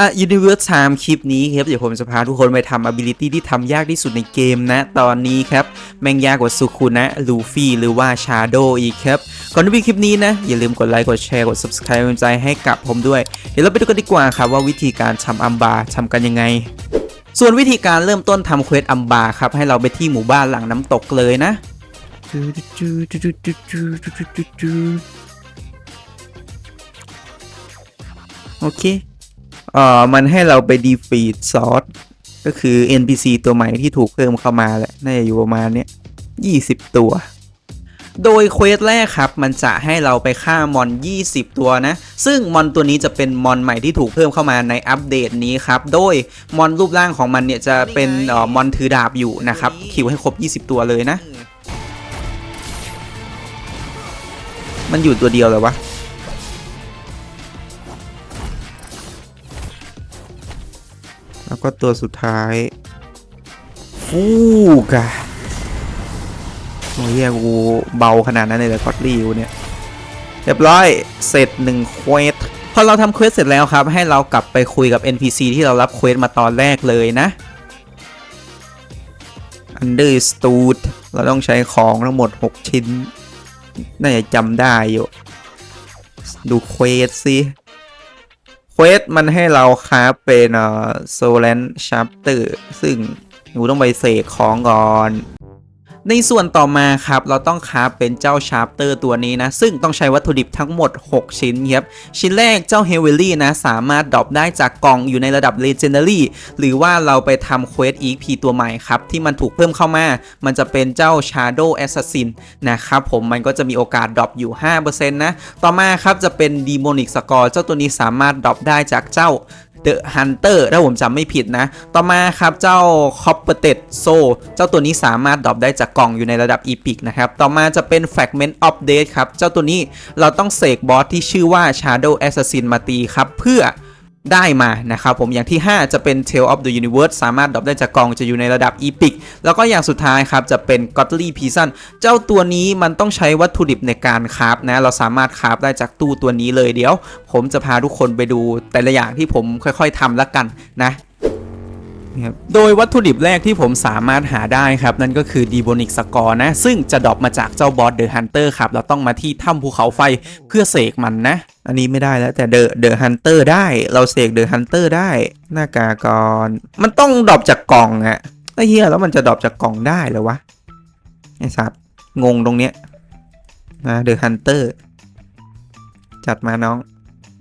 อะ Universe Time คลิปนี้ครับ เดี๋ยวผมจะพาทุกคนไปทำ ability ที่ทำยากที่สุดในเกมนะ ตอนนี้ครับ แม่งยากกว่าสุคุนะลูฟี่หรือว่า Shadow อีกครับ ก่อนที่ไปคลิปนี้นะ อย่าลืมกดไลค์กดแชร์กด subscribe เป็นใจให้กับผมด้วย เดี๋ยวเราไปดูกันดีกว่าครับว่าวิธีการทำอัมบาทำกันยังไงส่วนวิธีการเริ่มต้นทำเควสอัมบาครับ ให้เราไปที่หมู่บ้านหลังน้ำตกเลยนะ โอเค เอ่อมันให้เราไปดีฟีดซอสก็คือ NPC ตัวใหม่ที่ถูกเพิ่มเข้ามาแหละ น่าจะอยู่ประมาณเนี้ย20 ตัว โดยเควสแรกครับ มันจะให้เราไปฆ่ามอน 20 ตัวนะ ซึ่งมอนตัวนี้จะเป็นมอนใหม่ที่ถูกเพิ่มเข้ามาในอัปเดตนี้ครับ โดยมอนรูปร่างของมันเนี่ยจะเป็นเอ่อมอนถือดาบอยู่นะครับ คิวให้ครบ 20 ตัวเลยนะ มันอยู่ตัวเดียวเลยวะ แล้วก็ตัวสุดท้ายฟูกะโอ้ยเฮียกูเบาขนาดนั้นเลยเหรอกอดลีวเนี่ยเรียบร้อย เสร็จหนึ่งเควสพอเราทำเควสเสร็จแล้วครับ ให้เรากลับไปคุยกับ NPC ที่เรารับเควสมาตอนแรกเลยนะ Understood เราต้องใช้ของทั้งหมด 6 ชิ้น น่าจะจำได้อยู่ ดูเควสสิ เควสมันให้เราครับเป็นเอ่อโซแลนชาร์ปเตอร์ซึ่งหนูต้องไปเสกของก่อน ในส่วนต่อมาครับเราต้องคราฟเป็นเจ้าชาร์ปเตอร์ตัวนี้นะ ซึ่งต้องใช้วัตถุดิบทั้งหมด 6 ชิ้นครับ ชิ้นแรกเจ้าเฮเวลี่นะ สามารถดรอปได้จากกล่องอยู่ในระดับ Legendary หรือว่าเราไปทำเควส EP ตัวใหม่ครับ ที่มันถูกเพิ่มเข้ามา มันจะเป็นเจ้า Shadow Assassin นะครับผมมันก็จะมีโอกาสดรอปอยู่ 5%นะ ต่อมาครับจะเป็น Demonic Score เจ้าตัวนี้สามารถดรอปได้จากเจ้า The Hunter ถ้าผมจำไม่ผิดนะ ต่อมาครับเจ้า Copperted Soul เจ้าตัวนี้สามารถดรอปได้จากกล่องอยู่ในระดับ Epic นะครับ ต่อมาจะเป็น Fragment Update ครับ เจ้าตัวนี้เราต้องเสกบอสที่ชื่อว่า Shadow Assassin มาตีครับ เพื่อ ได้มานะครับผมอย่างที่ 5 จะเป็น Tale of the Universe สามารถดรอปได้จากกองจะอยู่ในระดับ Epic แล้วก็อย่างสุดท้ายครับ จะเป็น Godly Prison เจ้าตัวนี้มันต้องใช้วัตถุดิบในการคราฟนะ เราสามารถคราฟได้จากตู้ตัวนี้เลยเดี๋ยว ผมจะพาทุกคนไปดูแต่ละอย่างที่ผมค่อยๆทำละกันนะ ครับโดยวัตถุดิบแรกที่ผมสามารถหาได้ครับ นั่นก็คือดีโบนิกสกอร์นะ ซึ่งจะดรอปมาจากเจ้าบอสเดอะฮันเตอร์ครับ เราต้องมาที่ถ้ำภูเขาไฟเพื่อเสกมันนะ อันนี้ไม่ได้แล้วแต่เดอะเดอะฮันเตอร์ได้ เราเสกเดอะฮันเตอร์ได้ หน้ากากรมันต้องดรอปจากกล่องอะไอ้เหี้ยแล้วมันจะดรอปจากกล่องได้เหรอวะไอ้สัตว์งงตรงเนี้ยนะเดอะฮันเตอร์จัดมาน้อง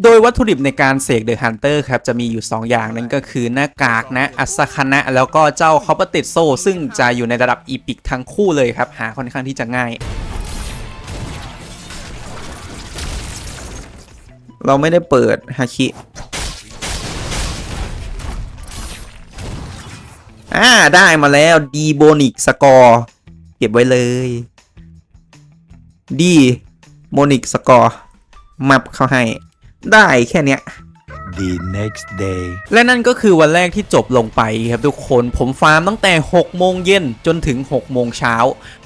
โดยวัตถุดิบในการเสกเดอะฮันเตอร์ครับจะมีอยู่ 2 อย่างนั่นก็คือหน้ากากนะอัศคณะ แล้วก็เจ้าคอปเปอร์ติดโซ ซึ่งจะอยู่ในระดับอีพิกทั้งคู่เลยครับ หาค่อนข้างที่จะง่าย เราไม่ได้เปิดฮาคิอ่าได้มาแล้วดีโบนิกสกอร์เก็บไว้เลยดีโบนิกสกอร์มับเข้าให้ ได้แค่เนี้ย the next day. และนั่นก็คือวันแรกที่จบลงไปครับทุกคนผมฟาร์มตั้งแต่ 6 โมงเย็นจนถึง 6 โมงเช้า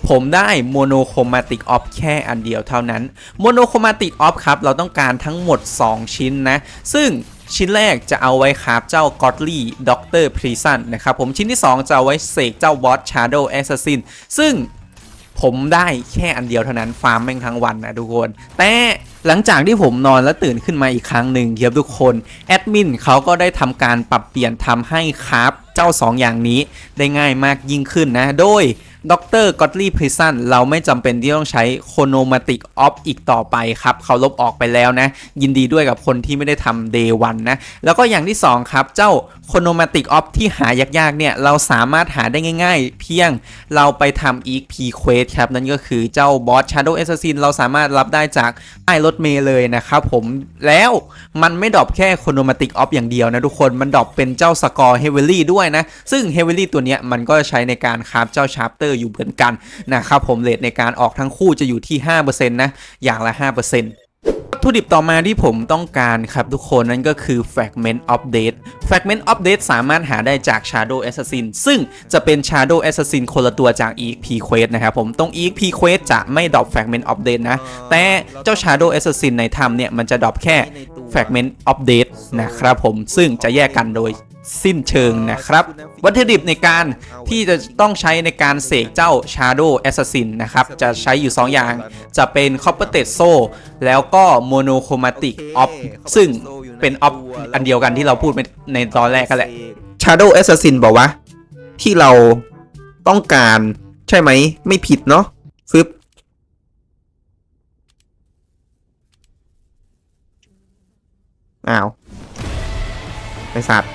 ผมได้โมโนโครมาติกออฟแค่อันเดียวเท่านั้นโมโนโครมาติกออฟครับ เราต้องการทั้งหมด 2 ชิ้นนะ ซึ่งชิ้นแรกจะเอาไว้ครับเจ้า Godly Doctor Prison นะครับผมชิ้นที่ 2 จะเอาไว้เสกเจ้า Boss Shadow Assassin ซึ่ง ผมได้แค่อันเดียวเท่านั้นฟาร์มแม่งทั้งวันนะทุกคน แต่หลังจากที่ผมนอนแล้วตื่นขึ้นมาอีกครั้งหนึ่งครับทุกคนแอดมินเขาก็ได้ทำการปรับเปลี่ยนทำให้คราฟเจ้า 2 อย่างนี้ได้ง่ายมากยิ่งขึ้นนะ โดยดรกอตลีพริซันเราไม่จำเป็นที่ต้องใช้โคโนมาติกออฟอีกต่อไปครับ เขาลบออกไปแล้วนะ ยินดีด้วยกับคนที่ไม่ได้ทำ day 1นะ แล้วก็อย่างที่ 2 ครับ เจ้า โคโนมาติกออฟที่หายากๆเนี่ย เราสามารถหาได้ง่ายๆ เพียงเราไปทำ EP Quest ครับ นั่นก็คือเจ้าบอส Shadow Assassin เราสามารถรับได้จากไอ้รถเมย์เลยนะครับผมแล้วมันไม่ดรอปแค่โคโนมาติกออฟอย่างเดียวนะทุกคนมันดรอปเป็นเจ้าสกอร์เฮเวอรี่ด้วยนะ ซึ่งเฮเวอรี่ตัวเนี้ยมันก็ใช้ในการคราฟเจ้าชาร์ปเตอร์อยู่เหมือนกันนะครับผมเลทในการออกทั้งคู่จะอยู่ที่ 5%นะอย่างละ5%ต ถุดิบต่อมาที่ผมต้องการครับทุกคนนั่นก็คือ Fragment Update Fragment Update สามารถหาได้จาก Shadow Assassin ซึ่งจะเป็น Shadow Assassin คนละตัวจาก EXP Quest นะครับผมตรง EXP Quest จะไม่ดรอป Fragment Update นะ แต่เจ้า Shadow Assassin ในถ้ำเนี่ย มันจะดรอปแค่ Fragment Update นะครับผมซึ่งจะแยกกันโดย สิ้นเชิงนะครับ วัตถุดิบในการที่จะต้องใช้ในการเสกเจ้า Shadow Assassin นะครับ จะใช้อยู่ 2 อย่าง จะเป็น Copper t e d s o แล้วก็ Monochromatic Op ซึ่งเป็น Op อันเดียวกันที่เราพูดไปในตอนแรกก็แหละ Shadow Assassin บอกว่า ที่เราต้องการใช่ไหม ไม่ผิดเนาะฟึบอ้าว ไอสัตว์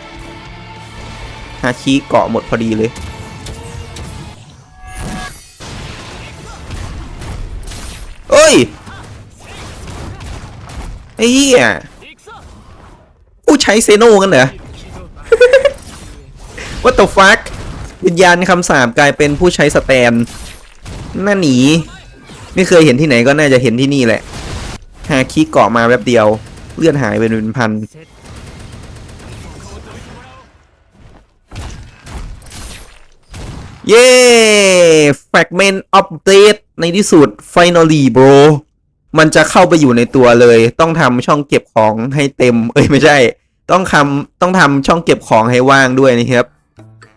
ฮาชิเกาะหมดพอดีเลย เอ้ย ไอ้เหี้ยอู้ใช้เซโนกันเหรอ What the fuck วิญญาณคำสาปกลายเป็นผู้ใช้สแตนน่าหนี ไม่เคยเห็นที่ไหนก็น่าจะเห็นที่นี่แหละ หาคีเกาะมาแป๊บเดียว เลื่อนหายไปเป็นพัน เย้ Fragment Update ในที่สุด Finally bro มันจะเข้าไปอยู่ในตัวเลย ต้องทำช่องเก็บของให้เต็ม เอ้ยไม่ใช่ ต้องทำต้องทำช่องเก็บของให้ว่างด้วยนะครับ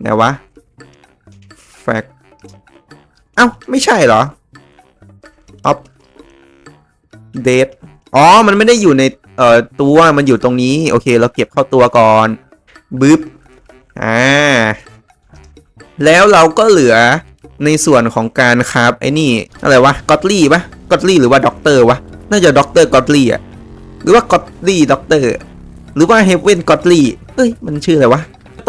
ไหนวะ Frag เอ้า ไม่ใช่เหรอ Update อ๋อ มันไม่ได้อยู่ในเอ่อตัว มันอยู่ตรงนี้ โอเค เราเก็บเข้าตัวก่อนบึ๊บ อ่า แล้วเราก็เหลือในส่วนของการครับไอ้นี่อะไรวะกอตลี่ปะกอตลี่หรือว่าด็อกเตอร์วะน่าจะด็อกเตอร์กอตลี่อะหรือว่ากอตลี่ด็อกเตอร์หรือว่าเฮเวนกอตลี่เอ้ยมันชื่ออะไรวะ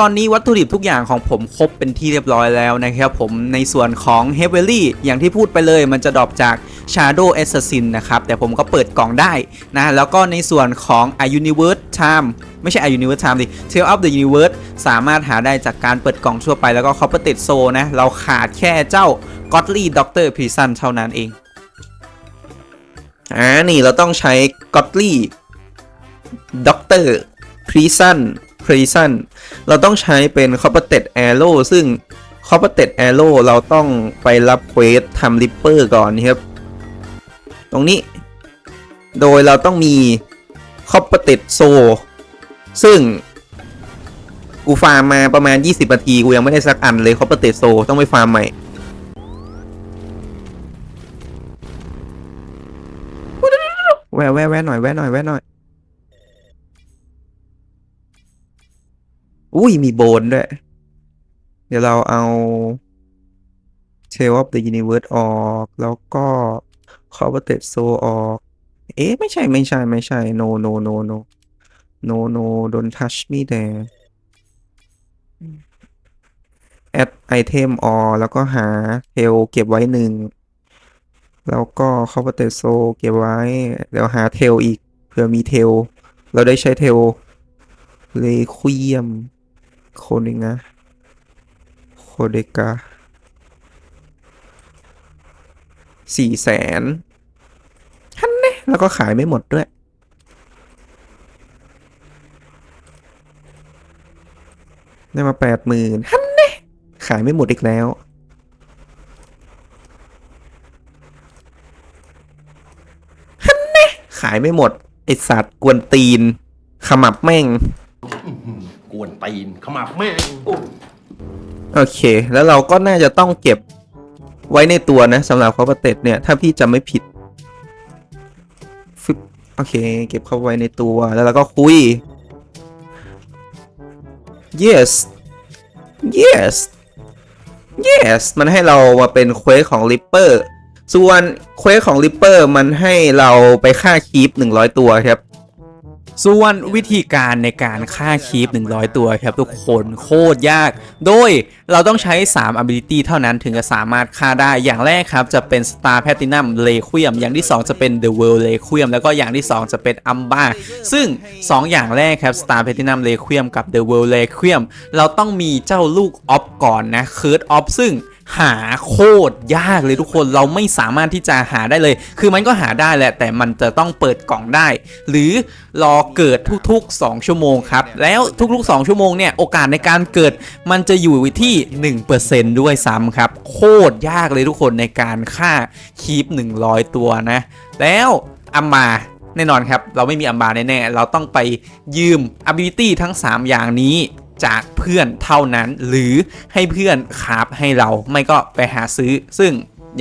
ตอนนี้วัตถุดิบทุกอย่างของผมครบเป็นที่เรียบร้อยแล้วนะครับผมในส่วนของ h e a v y อย่างที่พูดไปเลยมันจะดรอปจาก Shadow Assassin นะครับแต่ผมก็เปิดกล่องได้นะแล้วก็ในส่วนของ A Universe Time ไม่ใช่ A Universe Time ดิ Tale of the Universe สามารถหาได้จากการเปิดกล่องทั่วไปแล้วก็ Copper t e d Soul นะเราขาดแค่เจ้า Godly Doctor Prison เท่านั้นเองอ่านี่เราต้องใช้ Godly Doctor Prison Prison เราต้องใช้เป็น c o p p e r t e d Arrow ซึ่ง c o p p e r t e d Arrow เราต้องไปรับเควสทำ Ripper ก่อนนะครับ ตรงนี้ โดยเราต้องมี c o p p e r t e d Soul ซึ่งกูฟาร์มมาประมาณ 20นาที กูยังไม่ได้สักอันเลย c o p p e r t e d Soul ต้องไปฟาร์มใหม่แวะแวะแวะหน่อยแวะหน่อยแวะหน่อย อุ้ยมีโบนด้วย เดี๋ยวเราเอา Tale of the Universe ออก แล้วก็ Corrupted Soul ออก เอ๊ะ ไม่ใช่ไม่ใช่ไม่ใช่ no no no no no no don't touch me there add item ออกแล้วก็หา Tail เก็บไว้หนึ่ง แล้วก็ Corrupted Soul เก็บไว้ เดี๋ยวหา Tail อีก เผื่อมี Tail เราได้ใช้ Tail เลคุยม โคนิงะโคเดกาสี่แสนฮันเน่แล้วก็ขายไม่หมดด้วย ได้มาแปดหมื่นฮันเน่ขายไม่หมดอีกแล้ว ฮันเน่ขายไม่หมด ไอสัตว์กวนตีน ขมับแม่ง วนตีนขมับแม่งโอเค แล้วเราก็น่าจะต้องเก็บไว้ในตัวนะสำหรับคอปเตตเนี่ย ถ้าพี่จำไม่ผิดฟึบโอเค เก็บเข้าไว้ในตัวแล้วเราก็คุย yes yes yes มันให้เรามาเป็นเควสของ Ripper ส่วนเควสของ Ripper มันให้เราไปฆ่าคีป100 ตัวครับ ส่วนวิธีการในการฆ่าคีป100 ตัวครับทุกคนโคตรยาก โดยเราต้องใช้ 3 ability เท่านั้นถึงจะสามารถฆ่าได้อย่างแรกครับ จะเป็น Star Platinum Requiem อย่างที่ 2 จะเป็น The World Requiem แล้วก็อย่างที่ 2 จะเป็น Amba ซึ่ง 2 อย่างแรกครับ Star Platinum Requiem กับ The World Requiem เราต้องมีเจ้าลูกออฟก่อนนะ Curse of ซึ่ง หาโคตรยากเลยทุกคนเราไม่สามารถที่จะหาได้เลย คือมันก็หาได้แหละ แต่มันจะต้องเปิดกล่องได้ หรือรอเกิดทุกๆ 2 ชั่วโมงครับ แล้วทุกๆ 2 ชั่วโมงเนี่ยโอกาสในการเกิดมันจะอยู่ที่ 1%ด้วยซ้ำครับ โคตรยากเลยทุกคนในการฆ่าคีป100 ตัวนะ แล้วอัมมาแน่นอนครับ เราไม่มีอัมบาแน่ๆเราต้องไปยืม ability ทั้ง 3 อย่างนี้ จากเพื่อนเท่านั้น หรือให้เพื่อนคาฟให้เราไม่ก็ไปหาซื้อ ซึ่ง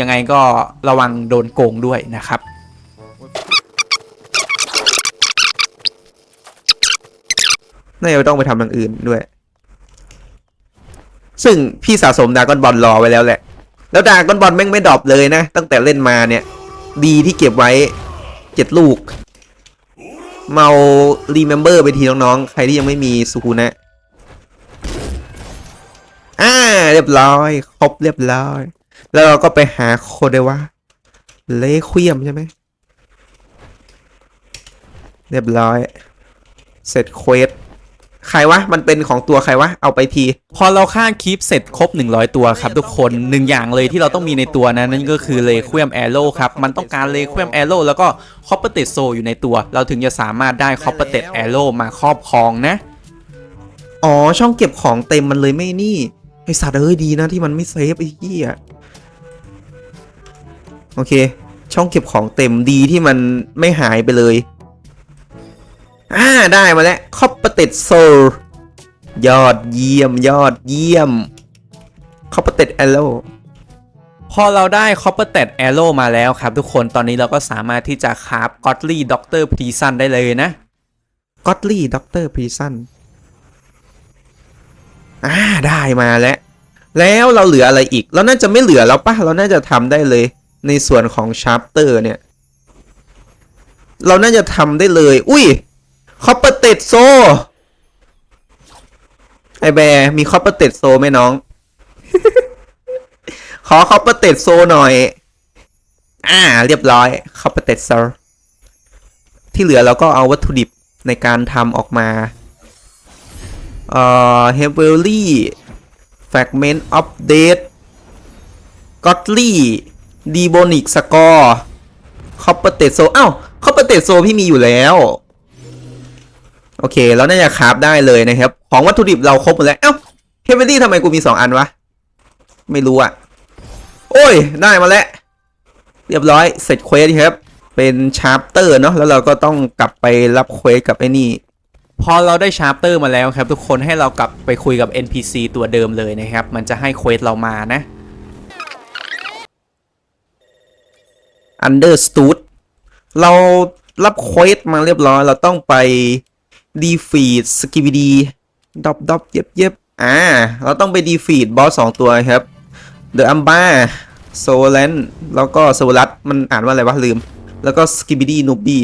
ยังไงก็ระวังโดนโกงด้วยนะครับน่าจะต้องไปทำอย่างอื่นด้วย ซึ่งพี่สะสมดากอนบอลรอไว้แล้วแหละ แล้วดากอนบอลแม่งไม่ดรอปเลยนะ ตั้งแต่เล่นมาเนี่ย ดีที่เก็บไว้เจ็ดลูก เมารีเมมเบอร์ไปทีน้องๆ ใครที่ยังไม่มีสุคุนะ เรียบร้อย ครบเรียบร้อย แล้วเราก็ไปหาโคเดวะเลควียมใช่ไหม เรียบร้อย เสร็จเควสใครวะ มันเป็นของตัวใครวะ เอาไปที พอเราฆ่าคีปเสร็จครบ 100 ตัวครับทุกคนหนึ่งอย่างเลยที่เราต้องมีในตัวนะนั่นก็คือเลค u มแอโร่ครับ มันต้องการเลค u มแอโร่แล้วก็คอปเปอร์เตโซอยู่ในตัว เราถึงจะสามารถได้คอปเปอร์เตแอโร่มาครอบครองนะ อ๋อ ช่องเก็บของเต็มมันเลยไม่นี่ ไอสัตว์เอ้ยดีนะที่มันไม่เซฟไอ้เหี้ยโอเค ช่องเก็บของเต็มดีที่มันไม่หายไปเลยอ่าได้มาแล้วคอปเปอร์เตดโซลยอดเยี่ยมยอดเยี่ยมคอปเปอร์เตดแอโร่พอเราได้ Copper t e d Arrow มาแล้วครับทุกคนตอนนี้เราก็สามารถที่จะคราฟ Godly Doctor p r i s o n ได้เลยนะก็อดลี่ด็อกเตอร์พรีซัน อ่าได้มาแล้ว แล้วเราเหลืออะไรอีก เราน่าจะไม่เหลือแล้วปะเราน่าจะทำได้เลย ในส่วนของชาร์ปเตอร์เนี่ย เราน่าจะทำได้เลย อุ้ยคอปเปอร์เตดโซ ไอแบร์มีคอปเปอร์เตดโซไหมน้อง ขอคอปเปอร์เตดโซหน่อย อ่า เรียบร้อยคอปเปอร์เตดโซที่เหลือเราก็เอาวัตถุดิบในการทำออกมา เอ่อ heavily fragment update godly demonic score copper t e s o อ้าว copper t e s o พี่มีอยู่แล้ว โอเค แล้วน่าจะคราฟได้เลยนะครับ ของวัตถุดิบเราครบหมดแล้ว เอ้า heavily ทำไมกูมี 2 อันวะ ไม่รู้อะโอ้ย ได้มาแล้ว เรียบร้อย เสร็จเควสครับ เป็นชาร์ปเตอร์เนาะ แล้วเราก็ต้องกลับไปรับเควสกับไอ้นี่ พอเราได้ชาร์ปเตอร์มาแล้วครับ ทุกคนให้เรากลับไปคุยกับ NPC ตัวเดิมเลยนะครับ มันจะให้เควสเรามานะ Understood เรารับเควสมาเรียบร้อยเราต้องไป defeat skibidi ดอบดอบเย็บเย็บอ่า เราต้องไป defeat บอสสองตัวครับ The Amba s o l a n แล้วก็ s o l a t มันอ่านว่าอะไรวะลืม แล้วก็ skibidi n u b i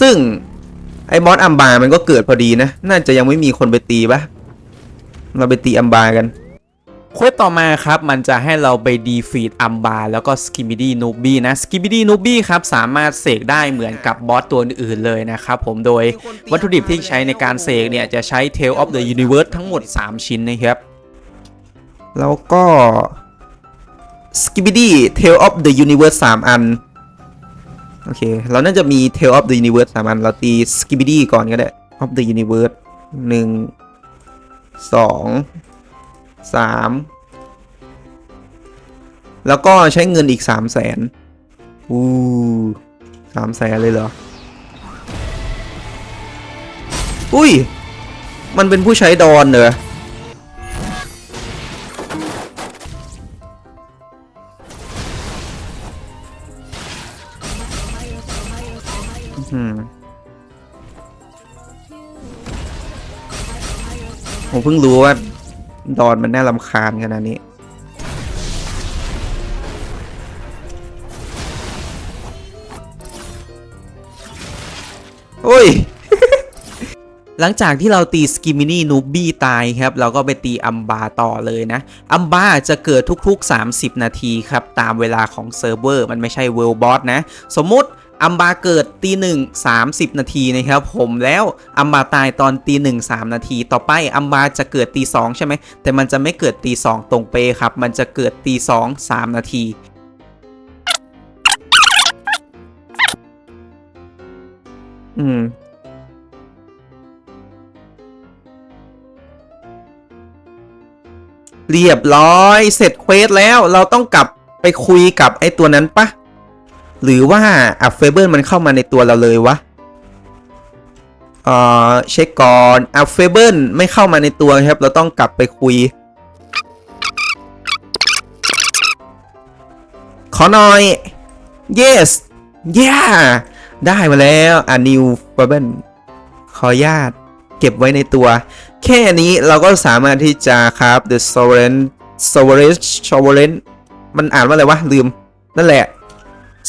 ซึ่ง ไอ้บอสอัมบามันก็เกิดพอดีนะ น่าจะยังไม่มีคนไปตีปะเราไปตีอัมบากันเควสต่อมาครับ มันจะให้เราไปดีฟีดอัมบาแล้วก็สกิบิดี้นูบี้นะสกิบิดี้นูบี้ครับสามารถเสกได้เหมือนกับบอสตัวอื่นๆเลยนะครับผมโดยวัตถุดิบที่ใช้ในการเสกเนี่ย จะใช้ Tail of the Universe ทั้งหมด 3 ชิ้นนะครับ แล้วก็ Skibidi Tail of the Universe 3 อัน โอเค เราน่าจะมี Tail of the Universe 3อันเราตี Skibidi ก่อนก็ได้ of the Universe หนึ่งสองสามแล้วก็ใช้เงินอีกสามแสนอู้สามแสนเลยเหรอ อุ้ย มันเป็นผู้ใช้ดอนเหรอ ผมเพิ่งรู้ว่า ดอนมันน่ารำคาญขนาดนี้ โอ้ย หลังจากที่เราตีสกิมินี่นูบี้ตายครับ เราก็ไปตีอัมบาต่อเลยนะ อัมบาจะเกิดทุกๆ 30 นาทีครับ ตามเวลาของเซิร์ฟเวอร์ มันไม่ใช่เวล์บอสนะ สมมุติ อัมบาเกิดตีหนึ่งสามสิบนาทีนะครับผมแล้วอัมบาตายตอนตีหนึ่งสามนาที ต่อไปอัมบาจะเกิดตีสองใช่ไหมแต่มันจะไม่เกิดตีสองตรงเปครับ มันจะเกิดตีสองสามนาทีอืมเรียบร้อยเสร็จเควสแล้วเราต้องกลับไปคุยกับไอ้ตัวนั้นปะ หรือว่าอัฟเฟเบิลมันเข้ามาในตัวเราเลยวะเอ่อเช็คก่อนอัฟเฟเบิลไม่เข้ามาในตัวครับ เราต้องกลับไปคุย ขอหน่อย yes yeah ได้มาแล้วอะ new f a b l e ขอญาตเก็บไว้ในตัว แค่นี้เราก็สามารถที่จะครับ the sovereign sovereign sovereign มันอ่านว่าอะไรวะ ลืม นั่นแหละ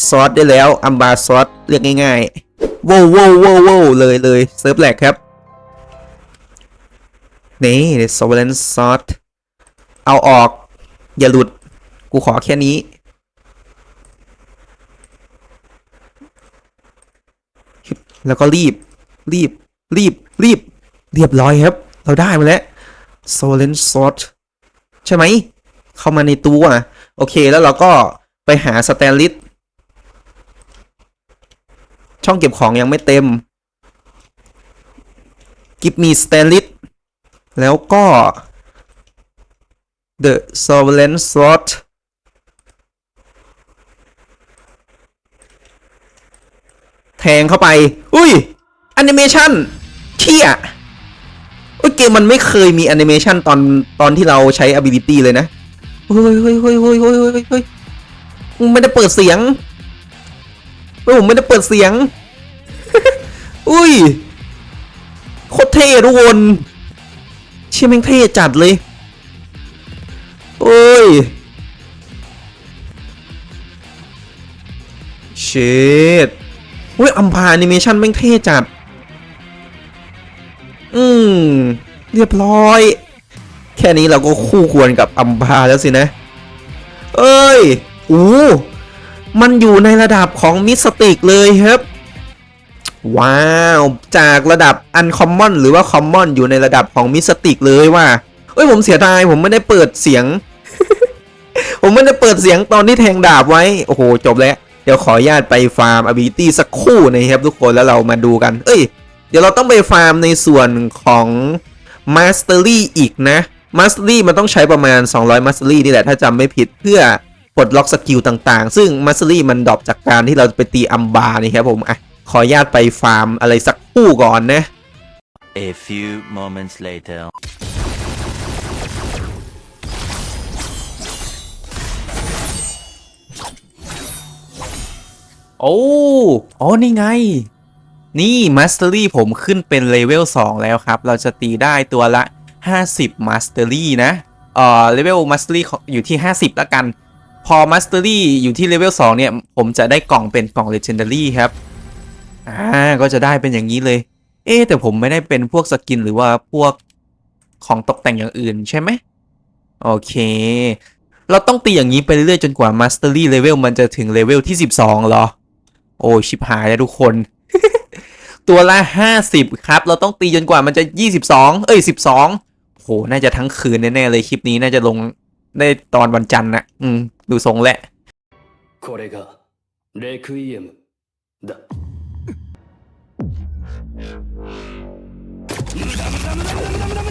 ซอสได้แล้วอัมบาซอสเรียกง่ายๆโว้วโว้วโว้วโว้วเลยเลยเซิร์ฟแหลกครับ นี่ the sovereign ซอสเอาออก อย่าหลุด กูขอแค่นี้ แล้วก็รีบ รีบ รีบ รีบ เรียบร้อยครับ เราได้มาแล้วโซเลนซอสใช่ไหม เข้ามาในตัว โอเคแล้วเราก็ไปหาสแตนลิส ช่องเก็บของยังไม่เต็มกิฟมีสเตลิสแล้วก็ The Sovereign Slot แทงเข้าไป อุ้ยแอนิเมชันเที่ยโอ้ยเกมมันไม่เคยมีแอนิเมชันตอนตอนที่เราใช้ ability เลยนะ เฮ้ยเฮ้ยเฮ้ยเฮ้ยเฮ้ยเฮ้ยไม่ได้เปิดเสียง เฮ้ยผมไม่ได้เปิดเสียง อุ้ยโคตรเท่ทุกคน เชี่ยแม่งเท่จัดเลยโอ้ยเชดอุ้ยอัมพาแอนิเมชันแม่งเท่จัด อืม เรียบร้อย แค่นี้เราก็คู่ควรกับอัมพาแล้วสินะ เอ้ยโอ้ มันอยู่ในระดับของมิสติกเลยครับ ว้าว จากระดับอันคอมมอนหรือว่าคอมมอนอยู่ในระดับของมิสติกเลยว่าเอ้ยผมเสียดายผมไม่ได้เปิดเสียง ผมไม่ได้เปิดเสียงตอนที่แทงดาบไว้ โอ้โห จบแล้ว เดี๋ยวขออนุญาตไปฟาร์ม ability สักคู่นะครับทุกคนแล้วเรามาดูกัน เอ้ย เดี๋ยวเราต้องไปฟาร์มในส่วนของ Mastery อีกนะ Mastery มันต้องใช้ประมาณ 200 Mastery นี่แหละถ้าจำไม่ผิดเพื่อ ปลดล็อกสกิลต่างๆ ซึ่ง Mastery มันดรอปจากการที่เราไปตีอัมบานี่ครับผมอะขออนุญาตไปฟาร์มอะไรสักครู่ก่อนนะ A few moments later. โอ้อ๋อนี่ไง นี่ Mastery ผมขึ้นเป็นเลเวล2แล้วครับ เราจะตีได้ตัวละ 50 Mastery นะ เอ่อ เลเวล Mastery ของอยู่ที่ 50 แล้วกัน พอ Mastery อยู่ที่เลเวล2เนี่ย ผมจะได้กล่องเป็นกล่อง Legendary ครับ อ่า ก็จะได้เป็นอย่างนี้เลย เอ๊แต่ผมไม่ได้เป็นพวกสกินหรือว่าพวกของตกแต่งอย่างอื่นใช่ไหม โอเค เราต้องตีอย่างนี้ไปเรื่อยๆจนกว่า Mastery Level มันจะถึงเลเวลที่ 12เหรอ โอ้ชิบหายแล้วทุกคน ตัวละ 50 ครับ เราต้องตีจนกว่ามันจะ 22 เอ้ย 12โหน่าจะทั้งคืนแน่ๆเลยคลิปนี้น่าจะลง ได้ตอนวันจันทร์นะอืม ดูทรงแหละ これがレクイエムだ โ 駄